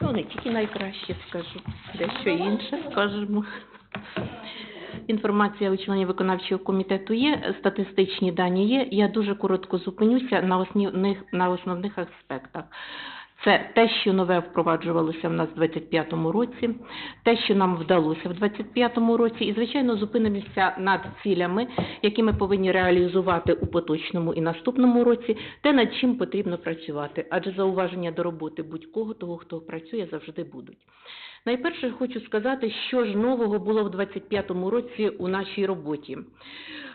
Ну, не тільки найкраще скажу, дещо інше скажемо. Інформація у членів виконавчого комітету є, статистичні дані є. Я дуже коротко зупинюся на основних, на основних аспектах. Це те, що нове впроваджувалося в нас в 25-му році, те, що нам вдалося в 25-му році, і, звичайно, зупинимося над цілями, які ми повинні реалізувати у поточному і наступному році, те, над чим потрібно працювати. Адже зауваження до роботи будь-кого, того, хто працює, завжди будуть. Найперше хочу сказати, що ж нового було в 25-му році у нашій роботі.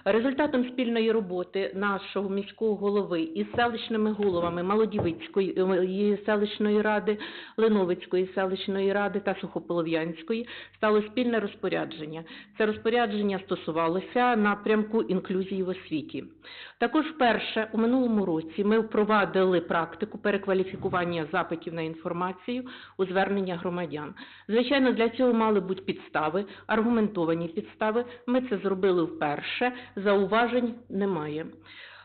Результатом спільної роботи нашого міського голови із селищними головами Молодівицької е, селищної ради, Леновицької селищної ради та Сухополов'янської стало спільне розпорядження. Це розпорядження стосувалося напрямку інклюзії в освіті. Також вперше у минулому році ми впровадили практику перекваліфікування запитів на інформацію у звернення громадян. Звичайно, для цього мали бути підстави, аргументовані підстави. Ми це зробили вперше, зауважень немає.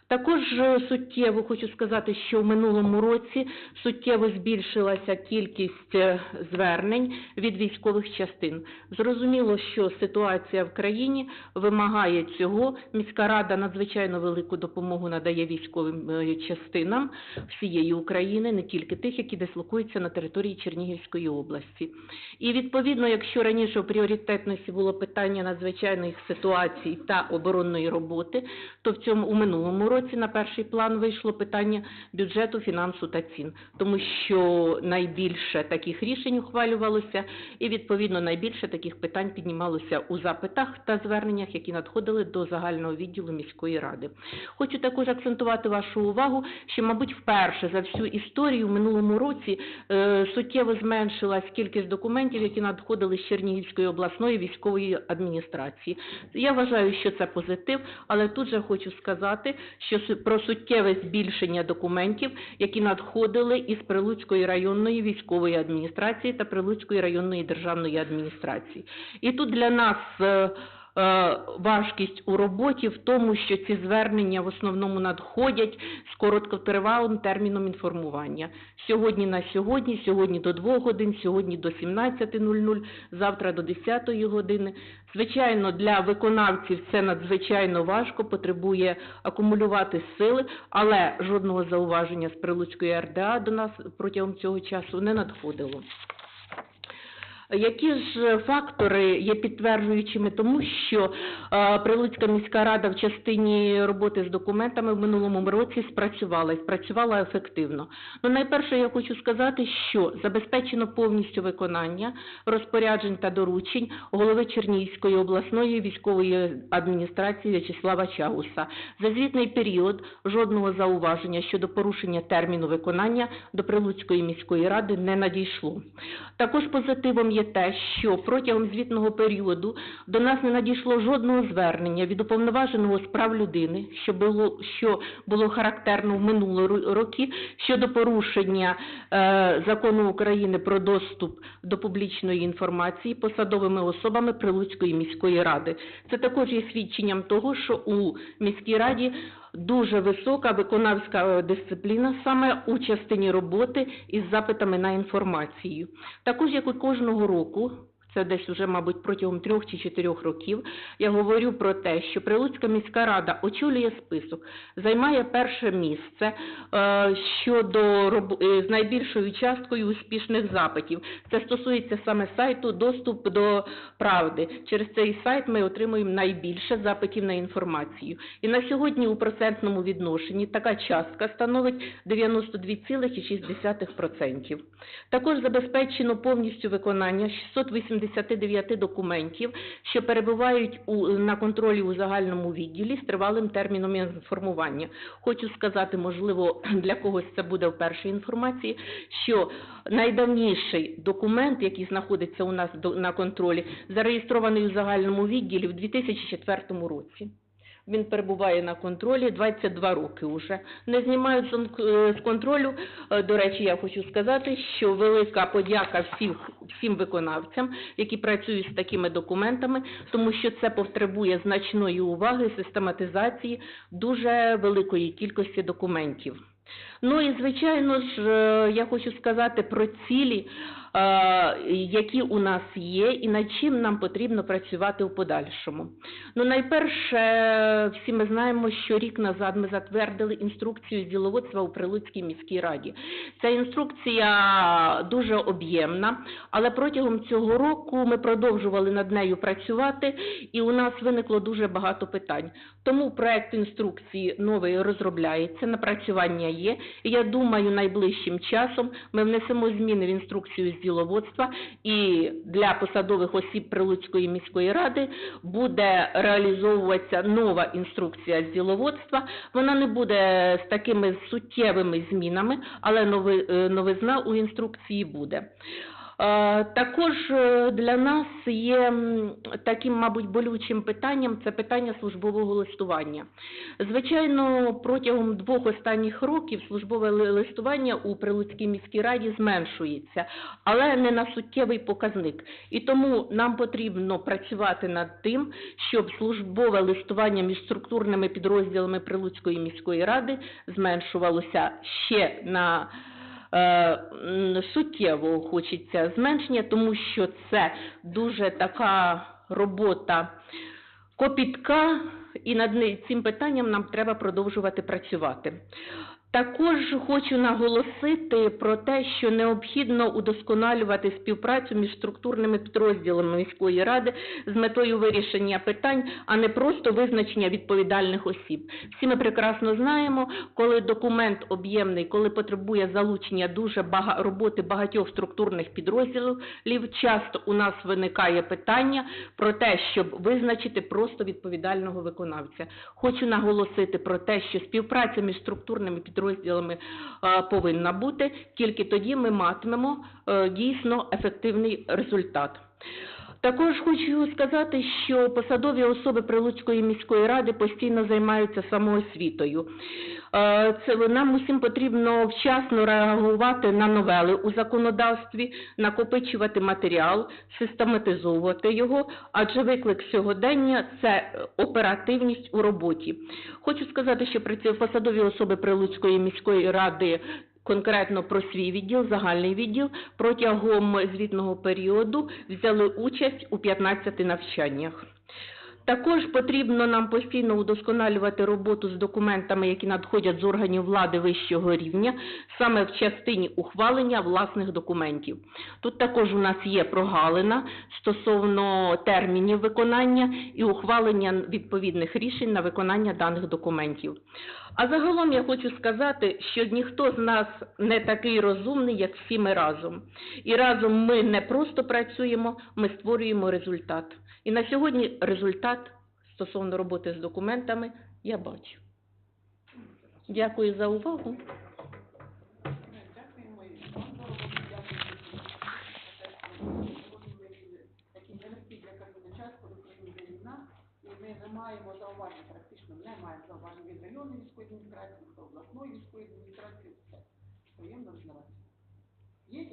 Також е, суттєво хочу сказати, що в минулому році суттєво збільшилася кількість е, звернень від військових частин. Зрозуміло, що ситуація в країні вимагає цього. Міська рада надзвичайно велику допомогу надає військовим е, частинам всієї України, не тільки тих, які дислокуються на території Чернігівської області. І відповідно, якщо раніше в пріоритетності було питання надзвичайних ситуацій та оборонної роботи, то в цьому у минулому році на перший план вийшло питання бюджету, фінансу та цін, тому що найбільше таких рішень ухвалювалося, і відповідно найбільше таких питань піднімалося у запитах та зверненнях, які надходили до загального відділу міської ради. Хочу також акцентувати вашу увагу, що, мабуть, вперше за всю історію в минулому році е, суттєво зменшилась кількість документів, які надходили з Чернігівської обласної військової адміністрації. Я вважаю, що це позитив, але тут же хочу сказати, що про суттєве збільшення документів, які надходили із Прилуцької районної військової адміністрації та Прилуцької районної державної адміністрації. І тут для нас е, важкість у роботі в тому, що ці звернення в основному надходять з короткотривалим терміном інформування. Сьогодні на сьогодні, сьогодні до 2 годин, сьогодні до 17.00, завтра до 10 години. Звичайно, для виконавців це надзвичайно важко, потребує акумулювати сили, але жодного зауваження з Прилуцької РДА до нас протягом цього часу не надходило. Які ж фактори є підтверджуючими тому, що е, Прилуцька міська рада в частині роботи з документами в минулому році спрацювала і спрацювала ефективно? Ну, найперше я хочу сказати, що забезпечено повністю виконання розпоряджень та доручень голови Чернігівської обласної військової адміністрації В'ячеслава Чауса. За звітний період жодного зауваження щодо порушення терміну виконання до Прилуцької міської ради не надійшло. Також позитивом є те, що протягом звітного періоду до нас не надійшло жодного звернення від уповноваженого з прав людини, що було, що було характерно в минулі ро- роки, щодо порушення е, закону України про доступ до публічної інформації посадовими особами Прилуцької міської ради. Це також є свідченням того, що у міській раді дуже висока виконавська е, дисципліна саме у частині роботи із запитами на інформацію. Також, як і кожного року, це десь уже, мабуть, протягом трьох чи чотирьох років, я говорю про те, що Прилуцька міська рада очолює список, займає перше місце е, щодо е, з найбільшою часткою успішних запитів. Це стосується саме сайту «Доступ до правди». Через цей сайт ми отримуємо найбільше запитів на інформацію. І на сьогодні у процентному відношенні така частка становить 92,6%. Також забезпечено повністю виконання 689 документів, що перебувають у, на контролі у загальному відділі з тривалим терміном інформування. Хочу сказати, можливо, для когось це буде в першій інформації, що найдавніший документ, який знаходиться у нас до- на контролі, зареєстрований у загальному відділі в 2004 році. Він перебуває на контролі 22 роки уже. Не знімають е, з контролю. Е, До речі, я хочу сказати, що велика подяка всіх, всім виконавцям, які працюють з такими документами, тому що це потребує значної уваги, систематизації дуже великої кількості документів. Ну і звичайно ж, е, я хочу сказати про цілі, які у нас є, і над чим нам потрібно працювати у подальшому. Ну, найперше, всі ми знаємо, що рік назад ми затвердили інструкцію з діловодства у Прилуцькій міській раді. Ця інструкція дуже об'ємна, але протягом цього року ми продовжували над нею працювати, і у нас виникло дуже багато питань. Тому проект інструкції новий розробляється, напрацювання є. І я думаю, найближчим часом ми внесемо зміни в інструкцію з діловодства, і для посадових осіб Прилуцької міської ради буде реалізовуватися нова інструкція з діловодства. Вона не буде з такими суттєвими змінами, але е, новизна у інструкції буде. Е, Також е, для нас є таким, мабуть, болючим питанням це питання службового листування. Звичайно, протягом двох останніх років службове листування у Прилуцькій міській раді зменшується, але не на суттєвий показник. І тому нам потрібно працювати над тим, щоб службове листування між структурними підрозділами Прилуцької міської ради зменшувалося ще на е, суттєво хочеться зменшення, тому що це дуже така робота копітка, і над цим питанням нам треба продовжувати працювати. Також хочу наголосити про те, що необхідно удосконалювати співпрацю між структурними підрозділами міської ради з метою вирішення питань, а не просто визначення відповідальних осіб. Всі ми прекрасно знаємо, коли документ об'ємний, коли потребує залучення дуже бага... роботи багатьох структурних підрозділів, часто у нас виникає питання про те, щоб визначити просто відповідального виконавця. Хочу наголосити про те, що співпраця між структурними підрозділами е, повинна бути, тільки тоді ми матимемо е, дійсно ефективний результат. Також хочу сказати, що посадові особи Прилуцької міської ради постійно займаються самоосвітою. Е, Це нам усім потрібно вчасно реагувати на новели у законодавстві, накопичувати матеріал, систематизовувати його, адже виклик сьогодення це оперативність у роботі. Хочу сказати, що праці- посадові особи Прилуцької міської ради конкретно про свій відділ, загальний відділ, протягом звітного періоду взяли участь у 15 навчаннях. Також потрібно нам постійно удосконалювати роботу з документами, які надходять з органів влади вищого рівня, саме в частині ухвалення власних документів. Тут також у нас є прогалина стосовно термінів виконання і ухвалення відповідних рішень на виконання даних документів. А загалом я хочу сказати, що ніхто з нас не такий розумний, як всі ми разом. І разом ми не просто працюємо, ми створюємо результат. І на сьогодні результат стосовно роботи з документами я бачу. Дякую за увагу. Маємо зауважень, практично не маємо зауважень від районної міської адміністрації, від обласної міської адміністрації, все. Приємно знавати. Є?